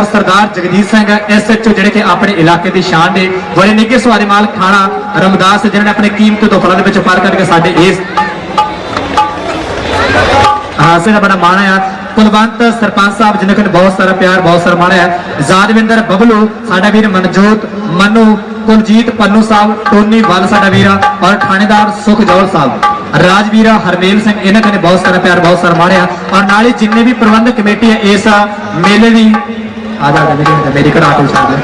ਔਰ ਸਰਦਾਰ ਜਗਜੀਤ ਸਿੰਘ ਐਸਐਚਓ ਜਿਹੜੇ ਕਿ ਆਪਣੇ ਇਲਾਕੇ ਦੀ ਸ਼ਾਨ ਨੇ ਬੜੇ ਨਿੱਘੇ ਸਵਾਰੇ ਮਾਲ ਖਾਣਾ ਰਮਦਾਸ ਜਿਹਨਾਂ ਨੇ ਆਪਣੇ ਕੀਮਤੀ ਤੋਹਫਿਆਂ ਦੇ ਵਿੱਚ ਫਰ ਕਰਕੇ ਸਾਡੇ ਇਸ ਹਾਸੇ ਦਾ ਬੜਾ ਮਾਣ ਆ। ਕੁਲਵੰਤ ਸਰਪੰਚ ਸਾਹਿਬ, ਜਿਨ੍ਹਾਂ ਕੋਲ ਬਹੁਤ ਸਾਰਾ ਪਿਆਰ, ਬਹੁਤ ਸਾਰਾ ਮਾਣ ਹੈ ਜਾਦਵਿੰਦਰ ਬਬਲੂ, ਸਾਡਾ ਵੀਰ ਮਨਜੋਤ, ਮਨੂ, ਕੁਲਜੀਤ, ਪੰਨੂ ਸਾਹਿਬ, ਟੋਨੀ ਵੱਲ ਸਾਡਾ ਵੀਰਾ ਔਰ ਥਾਣੇਦਾਰ ਸੁਖਜੋਲ ਸਾਹਿਬ। ਰਾਜਵੀਰਾ ਹਰਮੇਲ ਸਿੰਘ, ਇਹਨਾਂ ਕੋਲ ਬਹੁਤ ਸਾਰਾ ਪਿਆਰ, ਬਹੁਤ ਸਾਰਾ ਮਾਣ ਆ। ਔਰ ਨਾਲ ਹੀ ਜਿੰਨੇ ਵੀ ਪ੍ਰਬੰਧਕ ਕਮੇਟੀ ਹੈ ਇਸ ਮੇਲੇ ਦੀ आ मेरी कराते हैं। आते